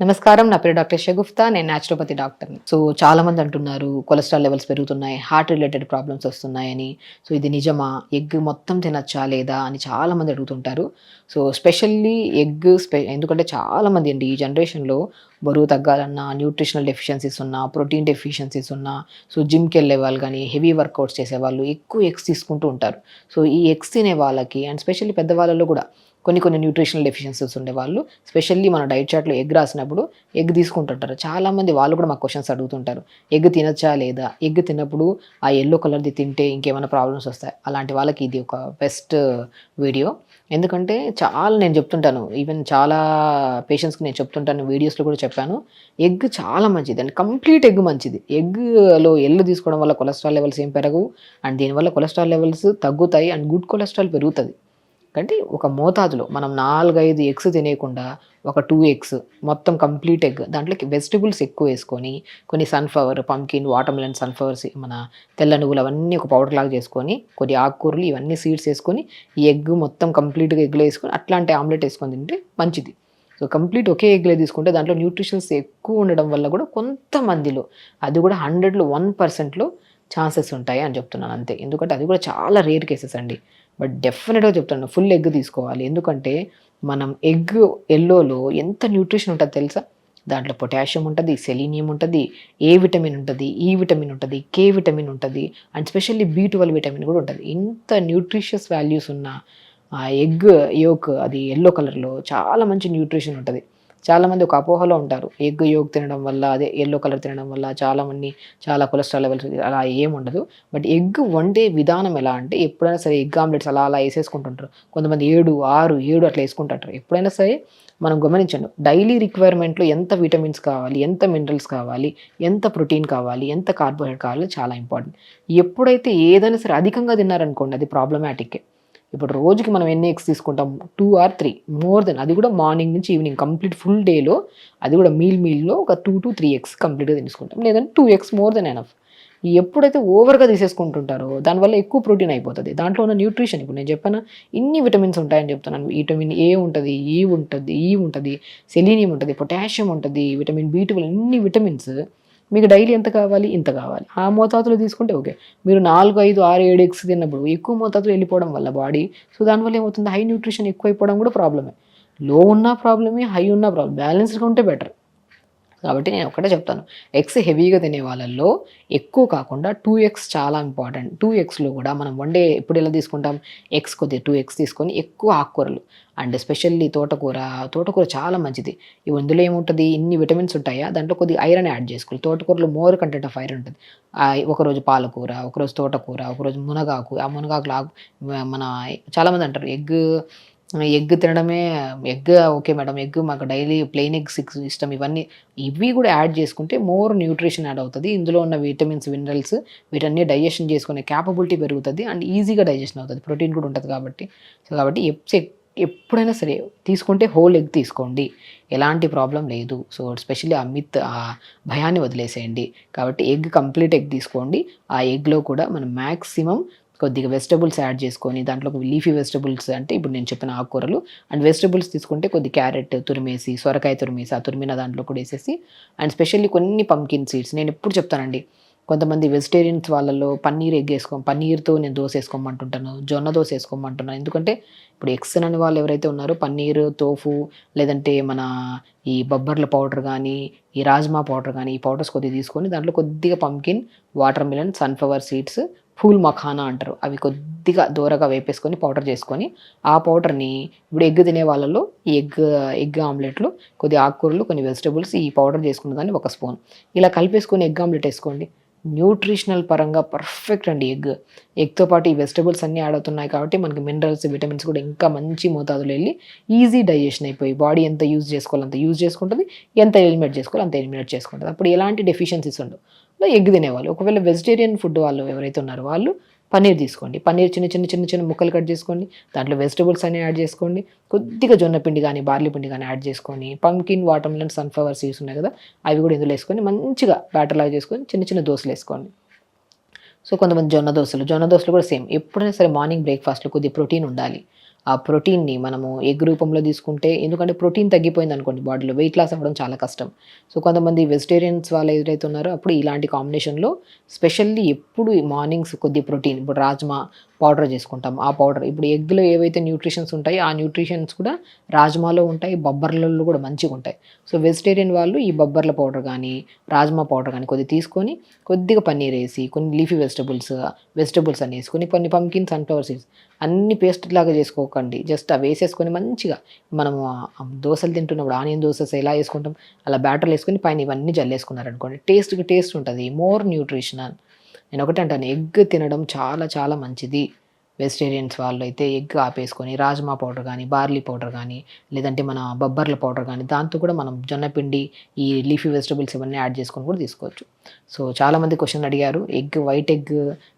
నమస్కారం. నా పేరు డాక్టర్ షగుఫ్తా నేను న్యాచురోపతి డాక్టర్ని సో చాలా మంది అంటున్నారు కొలెస్ట్రాల్ లెవెల్స్ పెరుగుతున్నాయి హార్ట్ రిలేటెడ్ ప్రాబ్లమ్స్ వస్తున్నాయని. సో ఇది నిజమా? ఎగ్ మొత్తం తినచ్చా లేదా అని చాలా మంది అడుగుతుంటారు. సో స్పెషల్లీ ఎగ్ స్పె ఎందుకంటే చాలా మంది అండి ఈ జనరేషన్లో బరువు తగ్గాలన్నా న్యూట్రిషనల్ డెఫిషియన్సీస్ ఉన్నా ప్రోటీన్ డెఫిషియన్సీస్ ఉన్నా సో జిమ్కి వెళ్ళే వాళ్ళు కానీ హెవీ వర్కౌట్స్ చేసే వాళ్ళు ఎక్కువ ఎగ్స్ తీసుకుంటూ ఉంటారు. సో ఈ ఎగ్స్ తినే వాళ్ళకి అండ్ స్పెషల్లీ పెద్దవాళ్ళలో కూడా కొన్ని కొన్ని న్యూట్రిషనల్ డెఫిషియన్సీస్ ఉండేవాళ్ళు. స్పెషల్లీ మన డైట్ చార్ట్లో ఎగ్ రాసినప్పుడు ఎగ్ తీసుకుంటుంటారు. చాలామంది వాళ్ళు కూడా మాకు క్వశ్చన్స్ అడుగుతుంటారు. ఎగ్ తినచ్చా లేదా? ఎగ్ తిన్నప్పుడు ఆ ఎల్లో కలర్ది తింటే ఇంకేమైనా ప్రాబ్లమ్స్ వస్తాయి? అలాంటి వాళ్ళకి ఇది ఒక బెస్ట్ వీడియో ఎందుకంటే చాలా నేను చెప్తుంటాను. ఈవెన్ చాలా పేషెంట్స్కి నేను చెప్తుంటాను. వీడియోస్లో కూడా చెప్పాను. ఎగ్ చాలా మంచిది. అండ్ కంప్లీట్ ఎగ్ మంచిది. ఎగ్లో ఎల్లు తీసుకోవడం వల్ల కొలెస్ట్రాల్ లెవెల్స్ ఏం పెరగవు. అండ్ దీనివల్ల కొలెస్ట్రాల్ లెవెల్స్ తగ్గుతాయి. అండ్ గుడ్ కొలెస్ట్రాల్ పెరుగుతుంది. అంటే ఒక మోతాదులో మనం నాలుగైదు ఎగ్స్ తినేయకుండా ఒక టూ ఎగ్స్ మొత్తం కంప్లీట్ ఎగ్ దాంట్లోకి వెజిటబుల్స్ ఎక్కువ వేసుకొని కొన్ని సన్ఫ్లవర్ పంకిన్ వాటర్మెలన్ సన్ఫ్లవర్స్ మన తెల్ల నువ్వులు అవన్నీ ఒక పౌడర్ లాగా చేసుకొని కొన్ని ఆకుకూరలు ఇవన్నీ సీడ్స్ వేసుకొని ఈ ఎగ్ మొత్తం కంప్లీట్గా ఎగ్లో వేసుకొని అట్లాంటి ఆమ్లెట్ వేసుకొని తింటే మంచిది. సో కంప్లీట్ ఒకే ఎగ్లే తీసుకుంటే దాంట్లో న్యూట్రిషన్స్ ఎక్కువ ఉండడం వల్ల కూడా కొంతమందిలో అది కూడా హండ్రెడ్లో వన్ పర్సెంట్లో ఛాన్సెస్ ఉంటాయి అని చెప్తున్నాను అంతే. ఎందుకంటే అది కూడా చాలా రేర్ కేసెస్ అండి. బట్ డెఫినెట్గా చెప్తాను ఫుల్ ఎగ్ తీసుకోవాలి. ఎందుకంటే మనం ఎగ్ ఎల్లోలో ఎంత న్యూట్రిషన్ ఉంటుంది తెలుసా? దాంట్లో పొటాషియం ఉంటుంది సెలీనియం ఉంటుంది ఏ విటమిన్ ఉంటుంది ఈ విటమిన్ ఉంటుంది కే విటమిన్ ఉంటుంది and specially B twelve vitamin కూడా ఉంటుంది. ఇంత న్యూట్రిషియస్ వాల్యూస్ ఉన్న ఆ ఎగ్ యోక్ అది ఎల్లో కలర్లో చాలా మంచి న్యూట్రిషన్ ఉంటుంది. చాలామంది ఒక అపోహలో ఉంటారు. ఎగ్ యోగ్ తినడం వల్ల అదే ఎల్లో కలర్ తినడం వల్ల చాలామంది చాలా కొలెస్ట్రాల్ లెవెల్స్ అలా ఏం ఉండదు. బట్ ఎగ్ వండే విధానం ఎలా అంటే ఎప్పుడైనా సరే ఎగ్ ఆమ్లెట్స్ అలా అలా వేసేసుకుంటుంటారు. కొంతమంది ఏడు ఆరు ఏడు అట్లా వేసుకుంటుంటారు. ఎప్పుడైనా సరే మనం గమనించండి డైలీ రిక్వైర్మెంట్లో ఎంత విటమిన్స్ కావాలి ఎంత మినరల్స్ కావాలి ఎంత ప్రోటీన్ కావాలి ఎంత కార్బోహైడ్రేట్ కావాలి చాలా ఇంపార్టెంట్ ఎప్పుడైతే ఏదైనా సరే అధికంగా తిన్నారనుకోండి అది ప్రాబ్లమాటిక్కే ఇప్పుడు రోజుకి మనం ఎన్ని ఎగ్స్ తీసుకుంటాం? Two or three more than అది కూడా మార్నింగ్ నుంచి ఈవినింగ్ కంప్లీట్ ఫుల్ డేలో అది కూడా మీల్ మీల్లో ఒక టూ టు త్రీ ఎగ్స్ కంప్లీట్గా తీసుకుంటాం లేదంటే two eggs more than enough ఎప్పుడైతే ఓవర్గా తీసేసుకుంటుంటారో దానివల్ల ఎక్కువ ప్రోటీన్ అయిపోతుంది. దాంట్లో ఉన్న న్యూట్రిషన్ ఇప్పుడు నేను చెప్పాను ఇన్ని విటమిన్స్ ఉంటాయని చెప్తున్నాను. విటమిన్ ఏ ఉంటుంది ఈ ఉంటుంది ఈ ఉంటుంది సెలీనియం ఉంటుంది పొటాషియం ఉంటుంది విటమిన్ బీ ట్వెల్వ్ ఇన్ని విటమిన్స్ మీకు డైలీ ఎంత కావాలి ఇంత కావాలి. ఆ మోతాదులో తీసుకుంటే ఓకే. మీరు నాలుగు ఐదు ఆరు ఏడు ఎగ్స్ తిన్నప్పుడు ఎక్కువ మోతాదులో వెళ్ళిపోవడం వల్ల బాడీ సో దానివల్ల ఏమవుతుంది? హై న్యూట్రిషన్ ఎక్కువ అయిపోవడం కూడా ప్రాబ్లమే. లో ఉన్న ప్రాబ్లమే హై ఉన్న ప్రాబ్లం బ్యాలెన్స్డ్గా ఉంటే బెటర్. కాబట్టి నేను ఒకటే చెప్తాను. ఎగ్స్ హెవీగా తినే వాళ్ళల్లో ఎక్కువ కాకుండా టూ ఎగ్స్ చాలా ఇంపార్టెంట్ టూ ఎగ్స్లో కూడా మనం వన్ డే ఎప్పుడు ఎలా తీసుకుంటాం? ఎగ్స్ కొద్దిగా టూ ఎగ్స్ తీసుకొని ఎక్కువ ఆకుకూరలు అండ్ ఎస్పెషల్లీ తోటకూర. తోటకూర చాలా మంచిది. ఇవి ఇందులో ఏముంటుంది? ఇన్ని విటమిన్స్ ఉంటాయా? దాంట్లో కొద్దిగా ఐరన్ యాడ్ చేసుకోవాలి. తోటకూరలో మోర్ కంటెంట్ ఆఫ్ ఐరన్ ఉంటుంది. ఒకరోజు పాలకూర ఒకరోజు తోటకూర ఒకరోజు మునగాకు. ఆ మునగాకులు ఆకు మన చాలామంది అంటారు ఎగ్ ఎగ్ తినడమే ఎగ్ ఓకే మేడం ఎగ్ మాకు డైలీ ప్లెయిన్ ఎగ్ సిక్స్ ఇష్టం. ఇవన్నీ ఇవి కూడా యాడ్ చేసుకుంటే మోర్ న్యూట్రిషన్ యాడ్ అవుతుంది. ఇందులో ఉన్న విటమిన్స్ మినరల్స్ వీటన్ని డైజెషన్ చేసుకునే క్యాపబిలిటీ పెరుగుతుంది అండ్ ఈజీగా డైజెషన్ అవుతుంది. ప్రోటీన్ కూడా ఉంటుంది కాబట్టి. సో కాబట్టి ఎప్పుడైనా సరే తీసుకుంటే హోల్ ఎగ్ తీసుకోండి. ఎలాంటి ప్రాబ్లం లేదు. సో స్పెషల్లీ ఆ మిత్ ఆ భయాన్ని వదిలేసేయండి. కాబట్టి ఎగ్ కంప్లీట్ ఎగ్ తీసుకోండి. ఆ ఎగ్లో కూడా మనం మ్యాక్సిమం కొద్దిగా వెజిటబుల్స్ యాడ్ చేసుకొని దాంట్లో లీఫీ వెజిటబుల్స్ అంటే ఇప్పుడు నేను చెప్పిన ఆకుకూరలు. అండ్ వెజిటబుల్స్ తీసుకుంటే కొద్ది క్యారెట్ తురిమేసి సొరకాయ తురిమేసి ఆ తురిమిన దాంట్లో కూడా వేసేసి అండ్ స్పెషల్లీ కొన్ని పంకిన్ సీడ్స్ నేను ఎప్పుడు చెప్తానండి కొంతమంది వెజిటేరియన్స్ వాళ్ళలో పన్నీర్ ఎగ్ పన్నీర్తో నేను దోశ వేసుకోమంటుంటాను జొన్న దోశ వేసుకోమంటున్నాను ఎందుకంటే ఇప్పుడు ఎగ్స్ అని వాళ్ళు ఎవరైతే ఉన్నారో పన్నీర్ తోఫు లేదంటే మన ఈ బొబ్బర్ల పౌడర్ కానీ ఈ రాజ్మా పౌడర్ కానీ ఈ పౌడర్స్ కొద్దిగా తీసుకొని దాంట్లో కొద్దిగా pumpkin watermelon sunflower seeds phool makhana అంటారు. అవి కొద్దిగా దూరగా వేపేసుకొని పౌడర్ చేసుకొని ఆ పౌడర్ని ఇప్పుడు ఎగ్ తినే వాళ్ళలో ఈ ఎగ్ ఎగ్ ఆమ్లెట్లు కొద్ది ఆకుకూరలు కొన్ని వెజిటబుల్స్ ఈ పౌడర్ చేసుకున్న దాన్ని ఒక స్పూన్. ఇలా కలిపేసుకొని ఎగ్ ఆమ్లెట్ వేసుకోండి. న్యూట్రిషనల్ పరంగా పర్ఫెక్ట్ అండి ఎగ్. ఎగ్తో పాటు ఈ వెజిటబుల్స్ అన్నీ యాడ్ అవుతున్నాయి కాబట్టి మనకి మినరల్స్ విటమిన్స్ కూడా ఇంకా మంచి మోతాదులో వెళ్ళి ఈజీ డైజెషన్ అయిపోయి బాడీ ఎంత యూజ్ చేసుకోవాలి అంత యూజ్ చేసుకుంటుంది ఎంత ఎలిమినేట్ చేసుకోవాలి అంత ఎలిమినేట్ చేసుకుంటుంది. అప్పుడు ఎలాంటి డెఫిషియన్సీస్ ఉండవు. ఎగ్ తినేవాళ్ళు. ఒకవేళ వెజిటేరియన్ ఫుడ్ వాళ్ళు ఎవరైతే ఉన్నారో వాళ్ళు పన్నీర్ తీసుకోండి. పన్నీర్ చిన్న చిన్న చిన్న చిన్న ముక్కలు కట్ చేసుకోండి. దాంట్లో వెజిటబుల్స్ అన్ని యాడ్ చేసుకోండి. కొద్దిగా జొన్న పిండి కానీ బార్లీ పిండి కానీ యాడ్ చేసుకొని pumpkin watermelon sunflower seeds ఉన్నాయి కదా అవి కూడా ఇందులో వేసుకొని మంచిగా బ్యాటర్ లాగా చేసుకొని చిన్న చిన్న దోశలు వేసుకోండి. సో కొంతమంది జొన్న దోశలు జొన్న దోశలు కూడా సేమ్. ఎప్పుడైనా సరే మార్నింగ్ బ్రేక్ఫాస్ట్లో కొద్దిగా ప్రోటీన్ ఉండాలి. ఆ ప్రోటీన్ని మనము ఎగ్ రూపంలో తీసుకుంటే ఎందుకంటే ప్రోటీన్ తగ్గిపోయింది అనుకోండి బాడీలో వెయిట్ లాస్ అవ్వడం చాలా కష్టం. సో కొంతమంది వెజిటేరియన్స్ వాళ్ళు ఏదైతే ఉన్నారో అప్పుడు ఇలాంటి కాంబినేషన్లో స్పెషల్లీ ఎప్పుడు మార్నింగ్స్ కొద్ది ప్రోటీన్ ఇప్పుడు రాజ్మా పౌడర్ చేసుకుంటాం. ఆ పౌడర్ ఇప్పుడు ఎగ్లో ఏవైతే న్యూట్రిషన్స్ ఉంటాయో ఆ న్యూట్రిషన్స్ కూడా రాజ్మాలో ఉంటాయి బొబ్బర్లలో కూడా మంచిగా ఉంటాయి. సో వెజిటేరియన్ వాళ్ళు ఈ బొబ్బర్ల పౌడర్ కానీ రాజ్మా పౌడర్ కానీ కొద్దిగా తీసుకొని కొద్దిగా పన్నీర్ వేసి కొన్ని లీఫీ వెజిటబుల్స్ వెజిటబుల్స్ అని వేసుకొని కొన్ని పంకిన్ సన్ఫ్లవర్ సీడ్స్ అన్ని పేస్ట్ లాగా చేసుకోకండి. జస్ట్ అవి వేసేసుకొని మంచిగా మనము దోశలు తింటున్నప్పుడు ఆనియన్ దోశస్ ఎలా వేసుకుంటాం అలా బ్యాటర్లు వేసుకొని పైన ఇవన్నీ జల్లేసుకున్నారనుకోండి టేస్ట్కి టేస్ట్ ఉంటుంది. More nutritional. నేను ఒకటి అంటాను ఎగ్ తినడం చాలా చాలా మంచిది. వెజిటేరియన్స్ వాళ్ళు అయితే ఎగ్ ఆపేసుకొని రాజ్మా పౌడర్ కానీ బార్లీ పౌడర్ కానీ లేదంటే మన బొబ్బర్ల పౌడర్ కానీ దాంతో కూడా మనం జొన్నపిండి ఈ లీఫీ వెజిటబుల్స్ ఇవన్నీ యాడ్ చేసుకొని కూడా తీసుకోవచ్చు. సో చాలామంది క్వశ్చన్ అడిగారు ఎగ్ వైట్ ఎగ్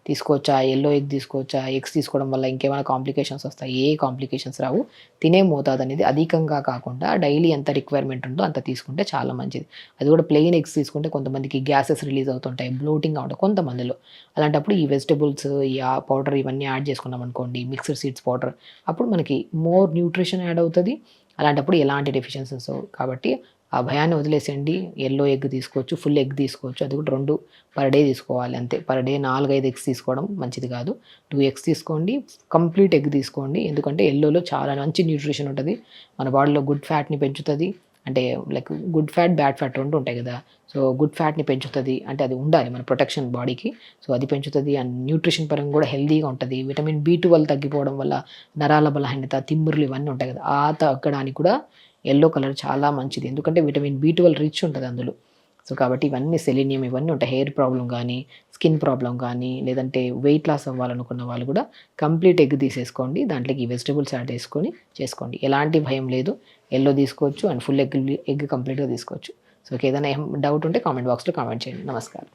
తీసుకోవచ్చా ఎల్లో ఎగ్ తీసుకోవచ్చా ఎగ్స్ తీసుకోవడం వల్ల ఇంకేమైనా కాంప్లికేషన్స్ వస్తాయి ఏ కాంప్లికేషన్స్ రావు తినే మోతాదు అనేది అధికంగా కాకుండా డైలీ ఎంత రిక్వైర్మెంట్ ఉందో అంత తీసుకుంటే చాలా మంచిది. అది కూడా ప్లెయిన్ ఎగ్స్ తీసుకుంటే కొంతమందికి గ్యాసెస్ రిలీజ్ అవుతుంటాయి బ్లోటింగ్ అవుతాయి కొంతమందిలో. అలాంటప్పుడు ఈ వెజిటబుల్స్ ఈ ఆ పౌడర్ ఇవన్నీ యాడ్ తీసుకున్నాం అనుకోండి మిక్సర్ సీడ్స్ పౌడర్ అప్పుడు మనకి మోర్ న్యూట్రిషన్ యాడ్ అవుతుంది. అలాంటప్పుడు ఎలాంటి డెఫిషియన్సీస్ కాబట్టి ఆ భయాన్ని వదిలేసేయండి. ఎల్లో ఎగ్ తీసుకోవచ్చు ఫుల్ ఎగ్ తీసుకోవచ్చు. అది కూడా రెండు పర్ డే తీసుకోవాలి అంతే. పర్ డే నాలుగైదు ఎగ్స్ తీసుకోవడం మంచిది కాదు. టూ ఎగ్స్ తీసుకోండి కంప్లీట్ ఎగ్ తీసుకోండి. ఎందుకంటే ఎల్లోలో చాలా మంచి న్యూట్రిషన్ ఉంటుంది. మన బాడీలో గుడ్ ఫ్యాట్ని పెంచుతుంది. అంటే like good fat bad fat రెండు ఉంటాయి కదా. సో గుడ్ ఫ్యాట్ని పెంచుతుంది అంటే అది ఉండాలి మన ప్రొటెక్షన్ బాడీకి సో అది పెంచుతుంది అండ్ న్యూట్రిషన్ పరంగా కూడా హెల్దీగా ఉంటుంది. విటమిన్ బి వల్ల తగ్గిపోవడం వల్ల నరాల బలహీనత తిమ్మురులు ఇవన్నీ ఉంటాయి కదా. ఆ తగ్గడానికి కూడా ఎల్లో కలర్ చాలా మంచిది. ఎందుకంటే విటమిన్ బి ట్వెల్వ్ రిచ్ ఉంటుంది అందులో. సో కాబట్టి ఇవన్నీ సెలీనియం ఇవన్నీ ఉంటాయి. హెయిర్ ప్రాబ్లం కానీ స్కిన్ ప్రాబ్లం కానీ లేదంటే వెయిట్ లాస్ అవ్వాలనుకున్న వాళ్ళు కూడా కంప్లీట్ ఎగ్ తీసేసుకోండి. దాంట్లోకి వెజిటబుల్స్ యాడ్ చేసుకొని చేసుకోండి. ఎలాంటి భయం లేదు. ఎల్లో తీసుకోవచ్చు అండ్ ఫుల్ ఎగ్ ఎగ్ కంప్లీట్గా తీసుకోవచ్చు. సో ఏదైనా డౌట్ ఉంటే కామెంట్ బాక్స్లో కామెంట్ చేయండి. నమస్కారం.